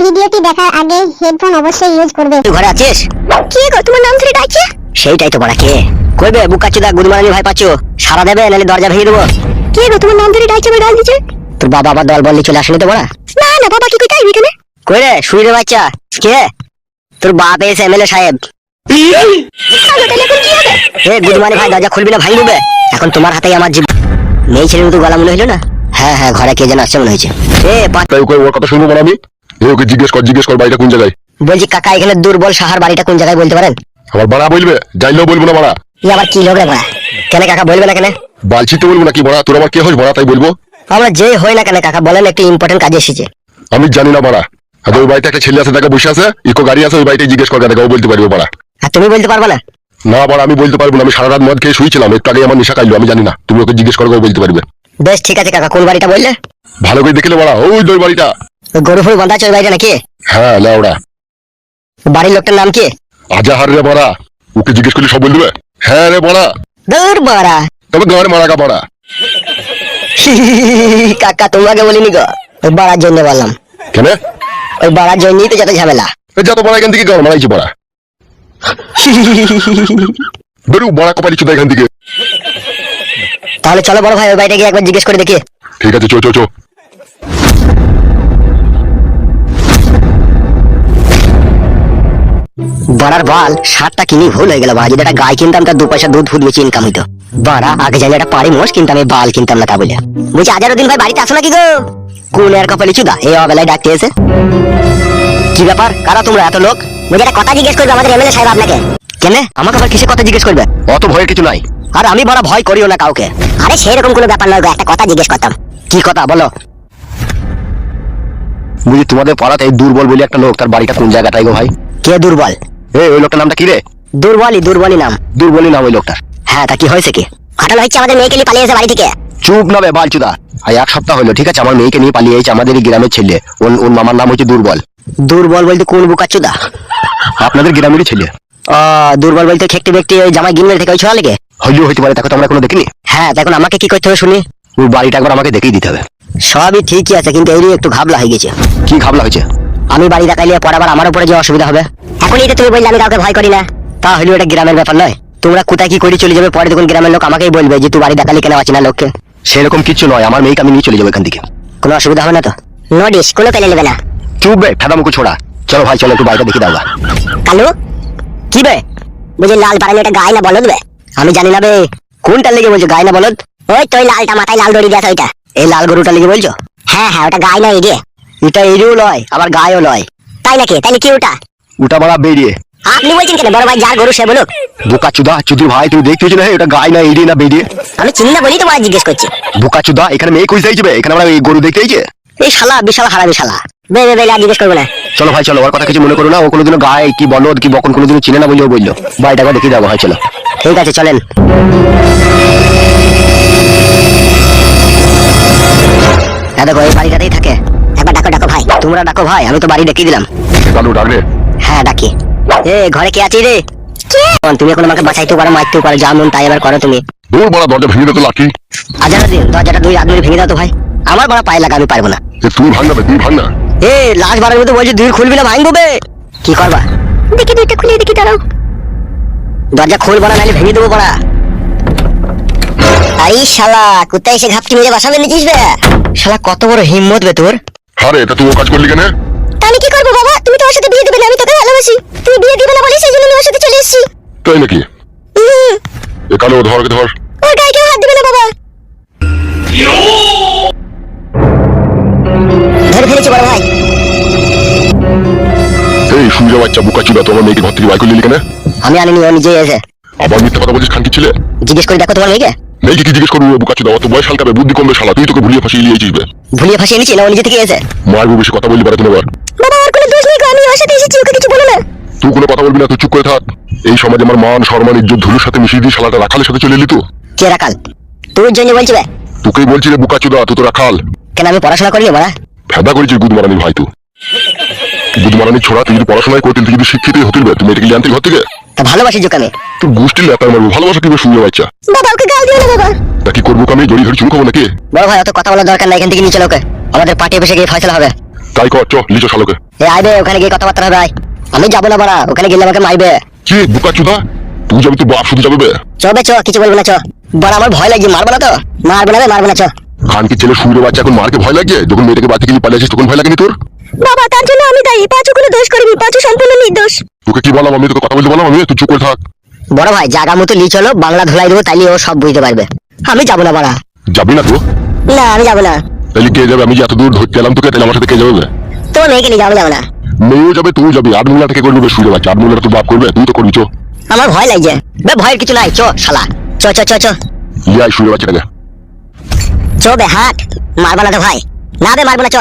ভিডিওটি দেখার আগে হেডফোন অবশ্যই ইউজ করবে। তুই ঘরে আছিস? কি গো তোমার নাম ধরে ডাকছে? সেইটাই তো বড়া কে। কইবে বুকাচুদা গুদমারানি ভাই পাচ্ছো। সারা দেবে নাহলে দরজা ভেঙে দেবো। কি গো তোমার নাম ধরে ডাকছে আমার ডাল দিছে তোর বাবা আবার দল বললি চলে আসেনি তো বড়া? না না বাবা কি কইতে আইবি কেনে কই রে শুই রে বাচ্চা। কে? তোর বাপ এসে এমএলএ সাহেব। এখন এ গুদমানি ভাই দরজা খুলবি না ভাই দেবে এখন তোমার হাতেই আমার জীব মেয়ে ছেলের মতো গলা মনে হইল না? হ্যাঁ হ্যাঁ ঘরে কে যেন আসছে মনে হয়েছে। এ পা- তাই ওকে ওর কথা শুনব আমি? এ ওকে জিজ্ঞেস কর জিজ্ঞেস কর বাড়িটা কোন জায়গায়? বলছি কাকা এখানে দুর্বল সাহার বাড়িটা কোন জায়গায় বলতে পারেন? আমার বাড়া বলবে যাইলেও বলব না বাড়া। ই আবার কি লোক রে বড়া? কেন কাকা বলবে না কেন? বালছি তো বলব না কি বাড়া তোর আমার কে হয় বাড়া তাই বলব? আমরা যে হই না কেন কাকা বলেন একটু ইম্পর্টেন্ট কাজে এসেছে। আমি জানি না বাড়া। আর ওই বাড়িতে একটা ছেলে আছে তাকে বসে আছে ইকো গাড়ি আছে ওই বাড়িতে জিজ্ঞেস কর দেখা ও বলতে পারব বাড়া। আর তুমি বলতে পারবে না? না বাড়া আমি বলতে পারব না আমি সারা রাত মদ খেয়ে শুয়েছিলাম একটু আগে আমার নেশা খাইলো আমি জানি না। তুমি ওকে জিজ্ঞেস করো ও বলতে পারবে। বেশ ঠিক আছে কাকা কোন বাড়িটা বললে? ভালো করে দেখলে বাড়া ওই ওই বাড়িটা। গরু ফুল বাঁধা আছে ওই বাড়িটা নাকি? হ্যাঁ লাউড়া বাড়ির লোকটার নাম কি? আজাহার রে বাড়া। ওকে জিজ্ঞেস করলে সব বলে দেবে? হ্যাঁ রে বাড়া। দূর বাড়া। তবে গাঁড়ে মারা গা বাড়া। কাকা তোমাকে বলিনি গো। ওই বাড়ার জন্য বললাম। কেন? ওই বাড়ার জন্যই তো যত ঝামেলা। যত বড় এখান থেকে গান মারাইছি বড়া। বেরু বড়া কপালি চুদা এখান থেকে। তাহলে চলো বড় ভাই ওই বাড়িটা গিয়ে একবার জিজ্ঞেস করে দেখি। ঠিক আছে চো চো চো। বড়ার বল সাতটা কিনি ভুল হয়ে গেল বাড়া যদি একটা গায়ে কিনতাম তার দু পয়সা দুধ ফুট বেশি ইনকাম হইতো। বড়া আগে জানি একটা পাড়ি মোষ কিনতাম এই বাল কিনতাম না তা বলে। বলছি হাজারো দিন ভাই বাড়িতে আসো নাকি গো? কোন এর কপালি চুদা? এই অবেলায় ডাকতে এসে। কি ব্যাপার? কারা তোমরা এত লোক? বলছি একটা কথা জিজ্ঞেস করবে আমাদের এমএলএ সাহেব আপনাকে। কেন আমাকে আবার কিসের কথা জিজ্ঞেস করবে? অত ভয়ের কিছু নাই। আর আমি বড় ভয় করিও না কাউকে। আরে সেরকম কোনো ব্যাপার নয় গো, একটা কথা জিজ্ঞেস করতাম। কি কথা বলো। বুঝি তোমাদের পাড়াতে এই দুর্বল বলে একটা লোক তার বাড়িটা কোন জায়গাটাই গো ভাই? কে দুর্বল? এ ওই লোকটার নামটা কি রে? দুর্বলই দুর্বলই নাম। দুর্বলই নাম ওই লোকটার। হ্যাঁ তা কি হয়েছে কি? ঘটনা হচ্ছে আমাদের মেয়েকে নিয়ে পালিয়ে এসে বাড়ি থেকে। চুপ না বে বালচুদা। আর এক সপ্তাহ হলো ঠিক আছে? আমার মেয়েকে নিয়ে পালিয়ে এসেছে আমাদের এই গ্রামের ছেলে। ওর ওর মামার নাম হচ্ছে দুর্বল। দুর্বল বলতে কোন বুকাচুদা আপনাদের গ্রামেরই ছেলে। ও দুর্বল বলতে খেকটি ব্যক্তি ওই জামাই গিনমের থেকে ওই ছোড়া লেগে হইলেও হইতে পারে তাকে তো আমরা কোনো দেখিনি। হ্যাঁ দেখুন আমাকে কি করতে হবে শুনি। ওর বাড়িটা একবার আমাকে দেখিয়ে দিতে হবে। সবই ঠিকই আছে কিন্তু এই একটু ঘাবলা হয়ে গেছে। কি ঘাবলা হয়েছে? আমি বাড়ি দেখাইলে পরে আবার আমার উপরে যে অসুবিধা হবে। এখনই তো তুমি বললে আমি কাউকে ভয় করি না। তা হলেও এটা গ্রামের ব্যাপার নয়। তোমরা কোথায় কি করে চলে যাবে পরে দেখুন গ্রামের লোক আমাকেই বলবে যে তুই বাড়ি দেখালি কেন আছি না লোককে। সেরকম কিছু নয় আমার মেয়েকে আমি নিয়ে চলে যাব এখান থেকে। কোনো অসুবিধা হবে না তো? নোটিস কোনো পেলে নেবে না। চুপ বে ফেদা মুখে ছোড়া। চলো ভাই চলো একটু বাড়িটা দেখি দাও কালু? কি বে? বুঝি লাল পাড়ানি এটা গায়ে না বলদ বে? আমি জানি না বে কোনটা লেগে বলছো গায়ে না বলদ? ওই তো লালটা মাথায় লাল দড়ি দেওয়া ওইটা। এই লাল গরুটা লেগে বলছো? হ্যাঁ হ্যাঁ ওটা গায়ে না এগিয়ে এটা এরিও লয় আবার গায়েও লয়। তাই নাকি? তাইলে কি ওটা? ওটা মারা বেরিয়ে। আপনি বলছেন কেন? বড় ভাই যার গরু সে বলুক। বোকা চুদা চুদির ভাই তুমি দেখতে হচ্ছে না? এটা গায়ে না এড়িয়ে না বেরিয়ে। আমি চিনি না বলি তো বড় জিজ্ঞেস করছি। বোকা চুদা এখানে মেয়ে খুঁজতে যাবে এখানে আমরা এই গরু দেখতে যাইছে এই শালা বিশাল হারামি শালা। বে বে বে আর জিজ্ঞেস করব না। চলো ভাই চলো ওর কথা কিছু মনে করো না। ও কোনোদিনও গায়ে কি বলদ কি বকন কোনোদিনও চিনে না বলেও বলল। বাড়িটা একবার দেখিয়ে যাব ভাই চলো। ঠিক আছে চলেন। দেখো এই বাড়িটাতেই থাকে। তোমরা ডাকো ভাই আমি তো বাড়ি ডেকে দিলাম। কালু ডাকলে হ্যাঁ ডাকি। এ ঘরে কে আছিস রে? কোন, তুমি এখন আমাকে বাঁচাইতে পারো মারতেও পারো যা মন তাই এবার করো তুমি। দূর বড়া দরজা ভেঙে দিতে লাঠি। আজারা দিন দরজাটা দুই আদমি ভেঙে দাও তো ভাই। আমার বড় পায়ে লাগা আমি পারব না। যে তুই ভাঙ না তুই ভাঙ না। এ লাশ বারের মতো বলছি দুই খুলবি না ভাঙবো বে। কি করবা? দেখি দুইটা খুলে দেখি দাঁড়াও। দরজা খুলবো না নাহলে ভেঙে দেবো পড়া আই শালা কোথায় এসে ঘাপটি মেরে বাসাবে নিচিস বে? শালা কত বড় হিম্মত বে তোর। আরে এটা তুই ও কাজ করলি কেন? তাহলে কি করব বাবা? তুমি তো ওর সাথে বিয়ে দিবে না আমি তোকে ভালোবাসি। তুমি বিয়ে দিবে না বলে সেই জন্য আমি ওর সাথে চলে এসেছি। তাই নাকি? এ কালো ধর ধর। ওর গায়ে কেউ হাত দিবে না বাবা। ধরে ফেলেছি বড় ভাই। এই সূর্য বাচ্চা বোকা চুদা তোমার মেয়েকে ঘর থেকে বাইক করলি কেন? আমি আনিনি ও নিজেই এসে। আবার মিথ্যা কথা বলছিস খানকি ছেলে? জিজ্ঞেস করে দেখো তোমার মেয়েকে? মেয়েকে কি জিজ্ঞেস করব বোকা চুদা? অত বয়স হালকাবে বুদ্ধি কমবে শালা তুই তোকে ভুলিয়ে ফাঁসিয়ে নিয়েছিস বে। ভুলিয়ে ফাঁসিয়ে নিচ্ছি না ও নিজে থেকে এসে। মারবো বেশি কথা বললি তুমি আবার বাবা ওর কোনো দোষ নেই গো, আমি ওর সাথে এসেছি ওকে কিছু বলো না। তুই কোনো কথা বলবি না তুই চুপ করে থাক। এই সমাজে আমার মান সম্মান ইজ্জত ধুলুর সাথে মিশিয়ে দিয়ে শালাটা রাখালের সাথে চলে এলি তো? কে রাখাল? তোর জন্য বলছি বে। তোকেই বলছি রে বোকা চুদা তুই তো রাখাল। কেন আমি পড়াশোনা করিনি বড়া ফেদা করেছিস গুদ মারানি ভাই তুই গুদ মারানি ছোড়া তুই যদি পড়াশোনায় করতিল তুই যদি শিক্ষিতই হতিল বে তুমি এটাকে জানতে ঘর থেকে? তা ভালোবাসি যোগ আমি। তুই গোষ্ঠীর লেতার মারবো ভালোবাসা কি সূর্য বাচ্চা? বাবা ওকে গাল দিও না বাবা। তা কি করব আমি জড়ি ধরে চুল খাব নাকি? বড় ভাই অত কথা বলার দরকার নাই এখান থেকে নিয়ে চলো ওকে আমাদের পার্টি বসে গিয়ে ফয়সলা হবে। তাই কর চ লিচো শালোকে এ আইবে ওখানে গিয়ে কথাবার্তা হবে আয়। আমি যাব না বাড়া ওখানে গেলে আমাকে মাইবে। কি বুকা চুদা? তুই যাবি তোর বাপ শুধু যাবে বে। চ বে চ কিছু বলব না চ। বড় আমার ভয় লাগছে মারবো না তো? মারবো না বে মারবো না চ। খান কি ছেলে শুয়ে বাচ্চা এখন মারকে ভয় লাগে যখন মেয়েটাকে বাচ্চা গিয়ে পালিয়েছিস তখন ভয় লাগেনি তোর? বাবা তার জন্য আমি দায়ী। পাঁচু কোনো দোষ করিনি পাঁচু সম্পূর্ণ নির্দোষ। তোকে কি বললাম? আমি তোকে কথা বলতে বললাম আমি? তুই চুপ করে থাক। বড় ভাই জায়গা মতো লি চলো বাংলা ধুলাই দেবো তাইলে ও সব বুঝতে পারবে। আমি যাব না বাড়া। যাবি না তো? না আমি যাব না। তাহলে কে যাবে? আমি যে এত দূর ধরতে এলাম তোকে তাহলে আমার সাথে কে যাবে? তোমার মেয়েকে নিয়ে যাব যাব না। মেয়েও যাবে তুই যাবি। আট মূলা থেকে করবি শুয়ে বাচ্চা আট মূলাটা তোর বাপ করবে তুই তো করবি চো। আমার ভয় লাগছে। বে ভয়ের কিছু নাই চ শালা। চ চ চ চ। ইয়াই শুয়ে বাচ্চাটাকে চ বে হাট মারবো না তো ভাই। না বে মারবো না চ।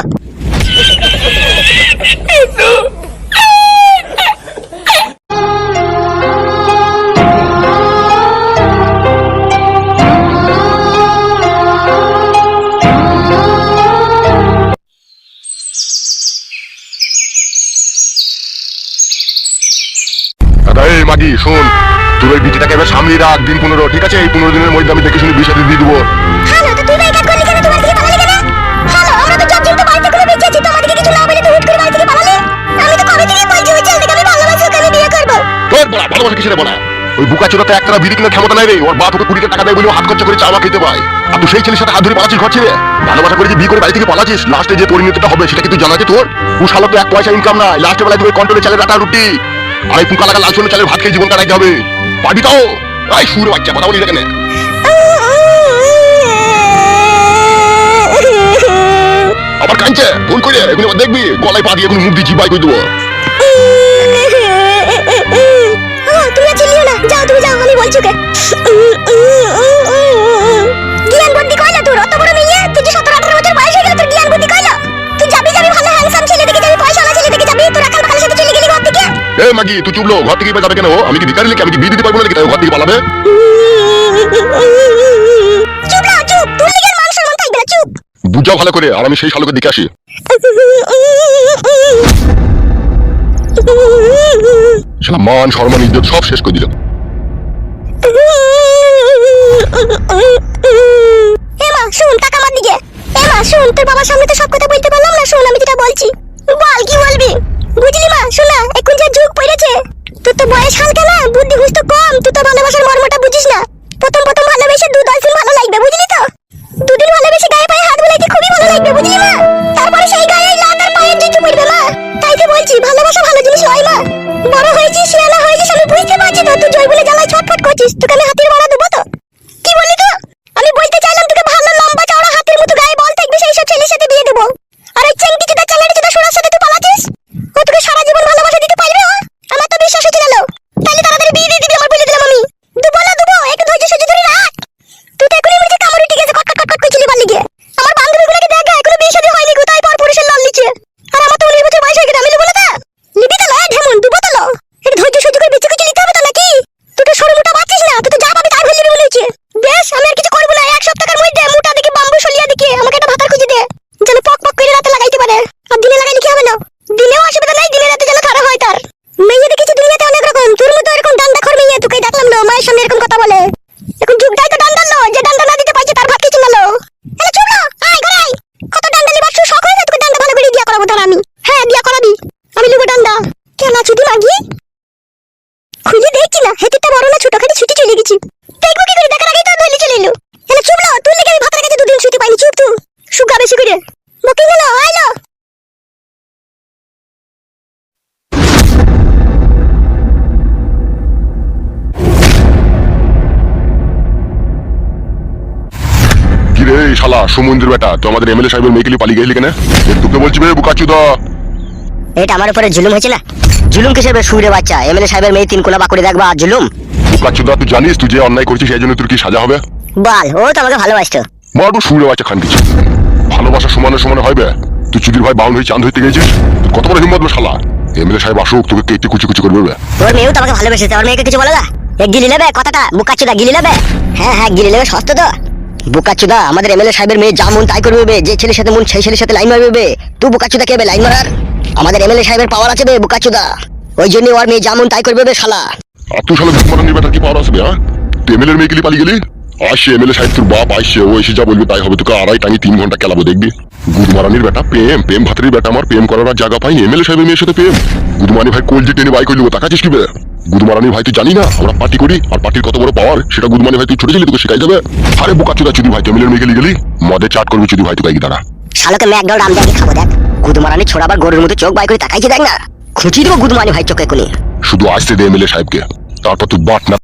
মাগি শোন। তোর ওই বিটিটাকে এবার সামনে রাখ দিন পনেরো ঠিক আছে? এই পনেরো দিনের মধ্যে আমি দেখে শুনে সাথে দিয়ে দেবো। তুই ভালোবাসি কিসের বলা? ওই বুকা চোরাতে একটা বিড়ি কিনে ক্ষমতা নাই রে। ওর বাপ ওকে কুড়ি টাকা দেয় বলে হাত খরচা করে চাওয়া খেতে পায়। আর তুই সেই ছেলের সাথে হাত ধরে পালাচ্ছিস ঘর ছেড়ে? ভালোবাসা করে যে বিয়ে করে বাড়ি থেকে পালাচ্ছিস লাস্টে যে পরিণতিটা হবে সেটা কি তুই জানা আছে তোর? ও শালা তো এক পয়সা ইনকাম নাই। লাস্টে বেলায় তোকে কন্ট্রোলে চালের আটা রুটি। আর পুকা লাগা লাল চলে চালের ভাত খেয়ে জীবন কাটাইতে হবে। পাবি তাও আই সুর বাচ্চা, কথা বলি এখানে আবার কাঁদছে? ফোন করে এগুলো দেখবি, গলায় পা দিয়ে এগুলো মুখ দিয়ে চিবাই করে দেবো। এ মাগি তুই চুপলো ঘর থেকে যাবে কেন? আমি কি ভিকারি লিখে আমি কি বিয়ে দিতে পারব না নাকি? তাই ঘর থেকে পালাবে? বুঝাও ভালো করে আর আমি সেই শালোকের দিকে আসি। শালা মান সম্মান ইজ্জত সব শেষ করে দিল। এমা শুন টাকা আমার দিকে। এমা শুন তোর বাবার সামনে তো সব কথা বলতে পারলাম না শুন আমি যেটা বলছি বল কি বলবি বুঝলি মা শোনা এখন যে যুগ পড়েছে তোর তো বয়স হালকা না? বুদ্ধি হুস তো কম। তুই তো ভালোবাসার মর্মটা বুঝিস না। প্রথম প্রথম ভালোবেসে দু দিন ভালো লাগবে, বুঝলি তো? দুদিন ভালোবেসে গায়ে পায়ে হাত বুলাইতে খুবই ভালো লাগবে, বুঝলি মা? তারপরে সেই গায়ে লাত আর পায়ের জুতো পড়বে মা। তাই তো বলছি, ভালোবাসা ভালো জিনিস হয় মা। বড় হয়েছিস, শিয়ালা হয়েছিস, আমি বুঝতে পারছি না। তুই জয়গুলো জ্বালায় ছটফট করছিস। তোকে আমি রে এই বেটা তো আমাদের এমএলএ সাহেবের মেয়েকে পালিয়ে গেলি কেন? তোকে বলছি বে বুকা চুদা এটা আমার উপরে জুলুম হয়েছে না? জুলুম কিসের বে সুরে বাচ্চা? এমএলএ সাহেবের মেয়ে তিন কোনা বাকুড়ে দেখবা আর জুলুম। বুকা চুদা তুই জানিস তুই যে অন্যায় করছিস সেই জন্য তোর কি সাজা হবে? বল ও তো আমাকে ভালোবাসতো। মারবো সুরে বাচ্চা খান কিছু ভালোবাসা সমানে সমানে হবে তুই চুদির ভাই হয়ে চাঁদ হইতে গেছিস? কত বড় হিম্মত শালা? এমএলএ সাহেব আসুক তোকে কেটে কুচি কুচি করবে। তোর মেয়েও ভালোবেসেছে মেয়েকে কিছু বলে না? এ গিলি নেবে কথাটা বুকাচুদা গিলি নেবে হ্যাঁ হ্যাঁ গিলি নেবে সস্তা তো। বুকাচুদা আমাদের এমএলএ সাহেবের মেয়ে যা মন তাই করবে যে ছেলের সাথে মন সেই ছেলের সাথে লাইন মারবে বে। তুই বুকাচুদা কে বে, লাইন মারার? আমাদের এমএলএ সাহেবের পাওয়ার আছে বে বুকাচুদা ওই জন্য ওর মেয়ে যা মন তাই করবে বে শালা। আর তুই শালা দুশ্মন নিয়ে বেটার কি পাওয়ার আসবে হ্যাঁ? তুই মেয়েকে নিয়ে পালিয়ে গেলি? আসছে এমএলএ সাহেব তোর বাপ আসছে ও এসে যা বলবে তাই হবে, তোকে আড়াই টাঙি তিন ঘণ্টা খেলাবো, দেখবি? গুদমারানির বেটা, প্রেম প্রেম ভাতের বেটা, আমার প্রেম করার জায়গা পাইনি, এমএলএ সাহেবের মেয়ের সাথে প্রেম। গুদমানি ভাই কোল যে টেনে বাই করলি তাকাছিস কি বে? গুদমারানি ভাই তুই জানি না আমরা পার্টি করি আর পার্টির কত বড় পাওয়ার সেটা গুদমানি ভাই তুই ছোট ছিলি তোকে শিখাই যাবে। আরে বোকা চুদা চুদি ভাই মেয়ে গেলি গেলি? মদে চাট করবি চুদি ভাই তুই দাঁড়া। শালোকে দেখে খাব দেখ। গুদমারানি ছোড়াবার গরুর মতো চোখ বাই করে তাকাইছে দেখ না। খুঁচি দেবো গুদমানি ভাই চোখে কোনি শুধু আসতে দে এমএলএ সাহেবকে। তারপর তুই বাট না